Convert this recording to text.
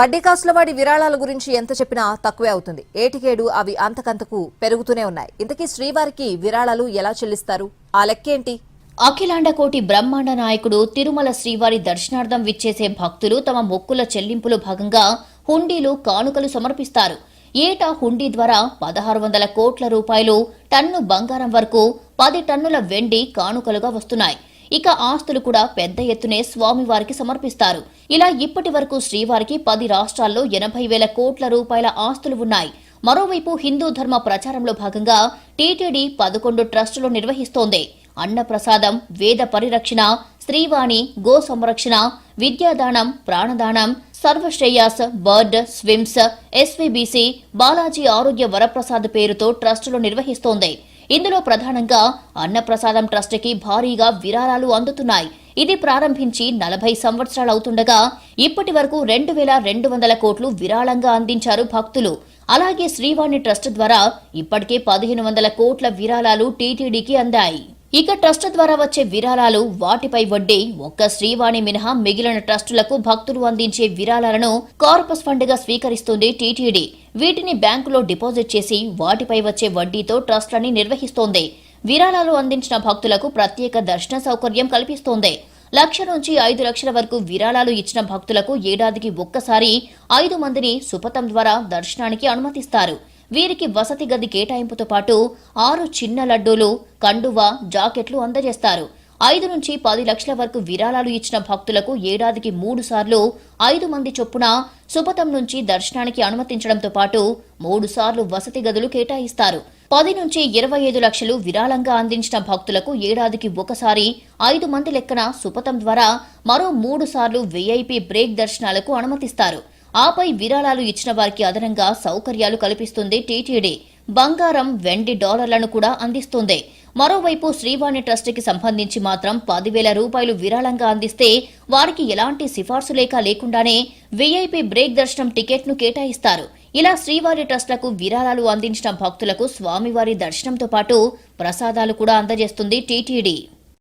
వడ్డీ కాసుల వాడి విరాళాల గురించి ఎంత చెప్పినా తక్కువే అవుతుంది. ఏటికేడు అవి అంతకంతకు పెరుగుతూనే ఉన్నాయి. ఇంతకీ శ్రీవారికి విరాళాలు ఎలా చెల్లిస్తారు? ఆ లెక్కేంటి? అఖిలాండ కోటి బ్రహ్మాండ నాయకుడు తిరుమల శ్రీవారి దర్శనార్థం విచ్చేసే భక్తులు తమ మొక్కుల చెల్లింపులో భాగంగా హుండీలు కానుకలు సమర్పిస్తారు. ఏటా హుండీ ద్వారా పదహారు వందల కోట్ల రూపాయలు టన్ను బంగారం వరకు పది టన్నుల వెండి కానుకలుగా వస్తున్నాయి. ఇక ఆస్తులు కూడా పెద్ద ఎత్తునే స్వామివారికి సమర్పిస్తారు. ఇలా ఇప్పటి వరకు శ్రీవారికి పది రాష్ట్రాల్లో ఎనభై వేల కోట్ల రూపాయల ఆస్తులు ఉన్నాయి. మరోవైపు హిందూ ధర్మ ప్రచారంలో భాగంగా టీటీడీ పదకొండు ట్రస్టులు నిర్వహిస్తోంది. అన్నప్రసాదం వేద పరిరక్షణ శ్రీవాణి గో సంరక్షణ విద్యాదానం ప్రాణదానం Sarvashreyas BIRRD SVIMS SVBC Balaji Arogya Varaprasad పేరుతో ట్రస్టులు నిర్వహిస్తోంది. ఇందులో ప్రధానంగా అన్నప్రసాదం ట్రస్టుకి భారీగా విరాళాలు అందుతున్నాయి. ఇది ప్రారంభించి నలభై సంవత్సరాలవుతుండగా ఇప్పటి వరకు రెండు వేల రెండు వందల కోట్లు విరాళంగా అందించారు భక్తులు. అలాగే శ్రీవాణి ట్రస్ట్ ద్వారా ఇప్పటికే పదిహేను వందల కోట్ల విరాళాలు టీటీడీకి అందాయి. ఇక ట్రస్ట్ ద్వారా వచ్చే విరాళాలు వాటిపై వడ్డీ ఒక్క శ్రీవాణి మినహా మిగిలిన ట్రస్టులకు భక్తులు అందించే విరాళాలను కార్పస్ ఫండ్గా స్వీకరిస్తుంది టీటీడీ. వీటిని బ్యాంకులో డిపాజిట్ చేసి వాటిపై వచ్చే వడ్డీతో ట్రస్ట్లని నిర్వహిస్తోంది. విరాళాలు అందించిన భక్తులకు ప్రత్యేక దర్శన సౌకర్యం కల్పిస్తోంది. లక్ష నుంచి ఐదు లక్షల వరకు విరాళాలు ఇచ్చిన భక్తులకు ఏడాదికి ఒక్కసారి ఐదు మందిని సుపథం ద్వారా దర్శనానికి అనుమతిస్తారు. వీరికి వసతి గది కేటాయింపుతో పాటు ఆరు చిన్న లడ్డూలు కండువా జాకెట్లు అందజేస్తారు. ఐదు నుంచి పది లక్షల వరకు విరాళాలు ఇచ్చిన భక్తులకు ఏడాదికి మూడు సార్లు ఐదు మంది చొప్పున సుపథం నుంచి దర్శనానికి అనుమతించడంతో పాటు మూడు సార్లు వసతి గదులు కేటాయిస్తారు. పది నుంచి ఇరవై ఐదు లక్షలు విరాళంగా అందించిన భక్తులకు ఏడాదికి ఒకసారి ఐదు మంది లెక్కన సుపథం ద్వారా మరో మూడు సార్లు వీఐపీ బ్రేక్ దర్శనాలకు అనుమతిస్తారు. ఆపై విరాళాలు ఇచ్చిన వారికి అదనంగా సౌకర్యాలు కల్పిస్తుంది టీటీడీ. బంగారం వెండి డాలర్లను కూడా అందిస్తుంది. మరోవైపు శ్రీవాణి ట్రస్టుకి సంబంధించి మాత్రం పదివేల రూపాయలు విరాళంగా అందిస్తే వారికి ఎలాంటి సిఫార్సు లేక లేకుండానే వీఐపీ బ్రేక్ దర్శనం టికెట్ను కేటాయిస్తారు. ఇలా శ్రీవారి ట్రస్టులకు విరాళాలు అందించిన భక్తులకు స్వామివారి దర్శనంతో పాటు ప్రసాదాలు కూడా అందజేస్తుంది టీటీడీ.